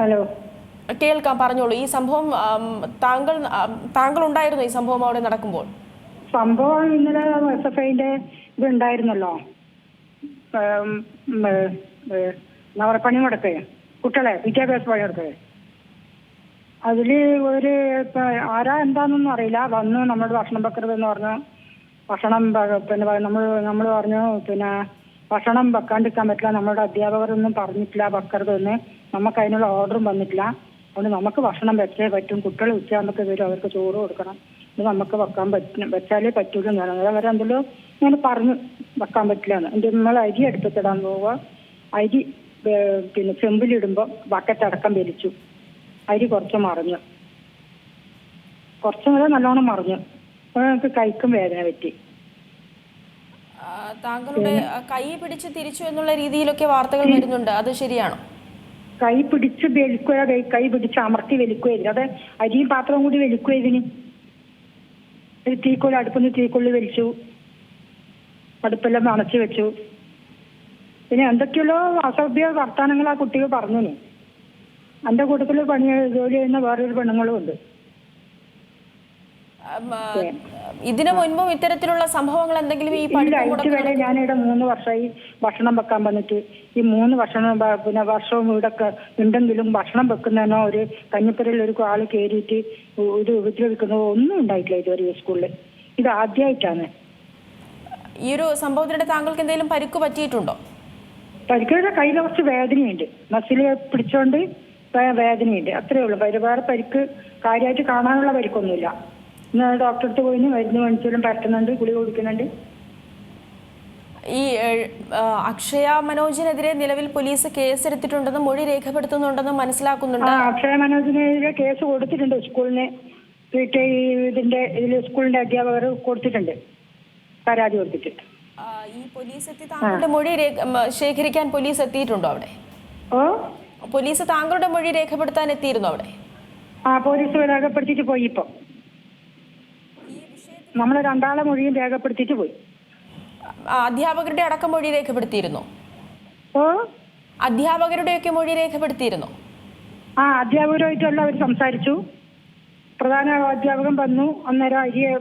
Hello. കേൾക്കാം പറഞ്ഞോളൂ. ഈ സംഭവം താങ്കൾ താങ്കൾ ഉണ്ടായിരുന്നു ഈ സംഭവം അവിടെ നടക്കുമ്പോൾ? സംഭവം ഇന്നലെ എസ് എഫ് ഐന്റെ ഇത് ഉണ്ടായിരുന്നല്ലോ ഉം, ഉം, ഏ, നവറപ്പണി മുടക്ക് കുട്ടികളെ വിദ്യാഭ്യാസ പണി മുടക്ക് അതിൽ ഒരു ആരാ എന്താണെന്നൊന്നും അറിയില്ല. വന്നു നമ്മുടെ ഭക്ഷണം വെക്കരുത് എന്ന് പറഞ്ഞു. ഭക്ഷണം പിന്നെ നമ്മൾ നമ്മൾ പറഞ്ഞു പിന്നെ ഭക്ഷണം വെക്കാണ്ടിരിക്കാൻ പറ്റില്ല. നമ്മുടെ അധ്യാപകരൊന്നും പറഞ്ഞിട്ടില്ല വെക്കരുതെന്ന്. നമുക്ക് അതിനുള്ള ഓർഡറും വന്നിട്ടില്ല. അതുകൊണ്ട് നമുക്ക് ഭക്ഷണം വെച്ചേ പറ്റും. കുട്ടികൾ ഉച്ചയാകുമ്പോൾ വരും അവർക്ക് ചോറ് കൊടുക്കണം. ഇത് നമുക്ക് വെക്കാൻ പറ്റും വെച്ചാലേ പറ്റുള്ളൂ എന്ന് പറഞ്ഞു അവരെ എന്തെല്ലോ ഞാൻ പറഞ്ഞു വെക്കാൻ പറ്റില്ല എന്ന്. എന്റെ നമ്മൾ അരി എടുത്തിടാൻ പോവുക. അരി പിന്നെ ചെമ്പിലിടുമ്പോൾ ബക്കറ്റ് അടക്കം വലിച്ചു. അരി കുറച്ച് മറിഞ്ഞു. കുറച്ചും കൂടെ നല്ലോണം മറിഞ്ഞു. എനിക്ക് കൈക്കും വേദന പറ്റി. താങ്കളുടെ കൈ പിടിച്ച് തിരിച്ചു എന്നുള്ള രീതിയിലൊക്കെ വാർത്തകൾ വരുന്നുണ്ട്. അത് ശരിയാണോ? കൈ പിടിച്ച് വലിക്കുക കൈ കൈ പിടിച്ച് അമർത്തി വലിക്കുകയായിരുന്നു അത് അരിയും പാത്രവും കൂടി വലിക്കുക ഇതിന് തീക്കൊള്ളി അടുപ്പിന്ന് തീക്കൊള്ളി വലിച്ചു. അടുപ്പെല്ലാം നനച്ചു വെച്ചു. പിന്നെ എന്തൊക്കെയുള്ള അസഭ്യ വർത്തമാനങ്ങൾ ആ കുട്ടികൾ പറഞ്ഞു എന്റെ കൂട്ടത്തിൽ പണി ജോലി ചെയ്യുന്ന വേറൊരു പെണ്ണുങ്ങളും ഉണ്ട്. ഇതിനു മുൻപും ഇത്തരത്തിലുള്ള സംഭവങ്ങൾ എന്തെങ്കിലും ഈ ഇല്ല ഞാൻ ഇവിടെ മൂന്ന് വർഷമായി ഭക്ഷണം വെക്കാൻ വന്നിട്ട്. ഈ മൂന്ന് വർഷം പിന്നെ വർഷവും ഇവിടെ ഉണ്ടെങ്കിലും ഭക്ഷണം വെക്കുന്നതിനോ ഒരു കഞ്ഞിപ്പുരയിൽ ഒരു ആൾ കയറിയിട്ട് ഒരു ഉപദ്രവിക്കുന്നതോ ഒന്നും ഉണ്ടായിട്ടില്ല ഇതുവരെ ഈ സ്കൂളിൽ ഇത് ആദ്യമായിട്ടാണ് ഈ ഒരു സംഭവത്തിനിടെ താങ്കൾക്ക് എന്തെങ്കിലും പരിക്ക് പറ്റിയിട്ടുണ്ടോ? പരിക്കുകളുടെ കയ്യിൽ കുറച്ച് വേദനയുണ്ട്. മസിൽ പിടിച്ചോണ്ട് വേദനയുണ്ട്. അത്രേ ഉള്ളൂ. വേറെ പരിക്ക് കാര്യമായിട്ട് കാണാനുള്ള പരിക്കൊന്നുമില്ല. ഡോക്ടറെ അടുത്ത് പോയി മരുന്ന് മേടിച്ചാലും പരട്ടുന്നുണ്ട് ഗുളി കൊടുക്കുന്നുണ്ട്. ഈ അക്ഷയ മനോജിനെതിരെ നിലവിൽ പോലീസ് കേസ് എടുത്തിട്ടുണ്ടെന്നും മൊഴി രേഖപ്പെടുത്തുന്നുണ്ടെന്നും മനസ്സിലാക്കുന്നുണ്ട്. അക്ഷയ മനോജിനെതിരെ കേസ് കൊടുത്തിട്ടുണ്ട് സ്കൂളിന്. ഇതിന്റെ ഇതിൽ സ്കൂളിന്റെ അധ്യാപകർ കൊടുത്തിട്ടുണ്ട്. പരാതി കൊടുത്തിട്ട് ഈ പോലീസ് എത്തി താങ്കളുടെ മൊഴി ശേഖരിക്കാൻ പോലീസ് എത്തിയിട്ടുണ്ടോ അവിടെ? പോലീസ് താങ്കളുടെ മൊഴി രേഖപ്പെടുത്താൻ എത്തിയിരുന്നു അവിടെ? ആ പോലീസ് രേഖപ്പെടുത്തിയിട്ട് പോയി ഇപ്പൊ. നമ്മൾ രണ്ടാളെ മൊഴിയും രേഖപ്പെടുത്തിയിട്ട് പോയി. അധ്യാപകരുടെ അടക്കം മൊഴി രേഖപ്പെടുത്തിയിരുന്നു? അധ്യാപകരുടെ അധ്യാപകരുടെയൊക്കെ മൊഴി രേഖപ്പെടുത്തിയിരുന്നു? ആ അധ്യാപകരുമായിട്ടുള്ള അവർ സംസാരിച്ചു. പ്രധാന അധ്യാപകൻ വന്നു. അന്നേരം അരിയെ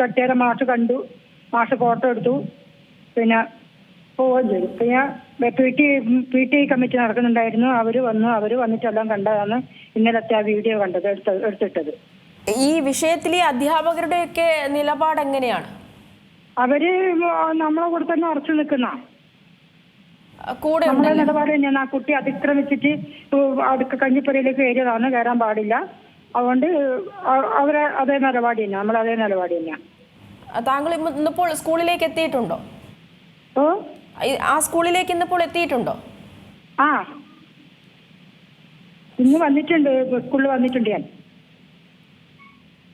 തട്ടേരെ മാഷ് കണ്ടു. മാഷ് ഫോട്ടോ എടുത്തു. പിന്നെ പോവുകയും ചെയ്തു. പിന്നെ P T P T committee നടക്കുന്നുണ്ടായിരുന്നു. അവർ വന്നു. അവർ വന്നിട്ടെല്ലാം കണ്ടതാണ് ഇന്നലത്തെ ആ വീഡിയോ കണ്ടത് എടുത്ത എടുത്തിട്ടത്. ഈ വിഷയത്തിൽ ഈ അധ്യാപകരുടെയൊക്കെ നിലപാട് എങ്ങനെയാണ്? അവർ നമ്മളെ കൂടെ തന്നെ ഉറച്ചു നിൽക്കുന്ന. കൂടെ നമ്മുടെ നിലപാട് തന്നെയാണ്. ആ കുട്ടി അതിക്രമിച്ചിട്ട് അടുക്ക കഞ്ഞിപ്പുരയിലേക്ക് കയറിയതാണ് കയറാൻ പാടില്ല. അതുകൊണ്ട് അവരെ അതേ നിലപാട് തന്നെ നമ്മൾ അതേ നിലപാട് തന്നെയാണ് താങ്കൾ ഇന്നിപ്പോൾ സ്കൂളിലേക്ക് എത്തിയിട്ടുണ്ടോ? ആ സ്കൂളിലേക്ക് ഇന്നിപ്പോൾ എത്തിയിട്ടുണ്ടോ? ആ. ഇന്ന് വന്നിട്ടുണ്ട്. സ്കൂളിൽ വന്നിട്ടുണ്ട് ഞാൻ.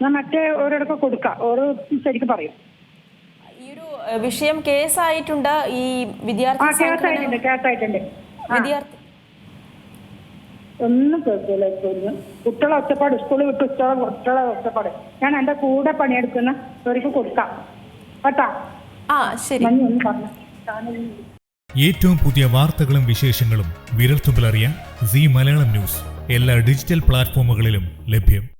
ഞാൻ മറ്റേ ഓരോടൊക്കെ കൊടുക്കാം. ഓരോ ശരിക്കും പറയും. ഈ ഒരു വിഷയം കേസായിട്ടുണ്ട്. ഈ വിദ്യാർത്ഥി കേസായിട്ടുണ്ട് കേസായിട്ടുണ്ട്. വിദ്യാർത്ഥി ഒന്നും കേൾക്കില്ല ഒന്നും കുട്ടികളെ ഒച്ചപ്പാട് സ്കൂളിൽ വിട്ട് കുട്ടികളെ കുട്ടികളെ ഒച്ചപ്പാട്. ഞാൻ എന്റെ കൂടെ പണിയെടുക്കുന്ന അവർക്ക് കൊടുക്കാം. കേട്ടാ? ആ ശരി. ഏറ്റവും പുതിയ വാർത്തകളും വിശേഷങ്ങളും വിരൽത്തുമ്പിലറിയാൻ സി മലയാളം ന്യൂസ്. എല്ലാ ഡിജിറ്റൽ പ്ലാറ്റ്ഫോമുകളിലും ലഭ്യം.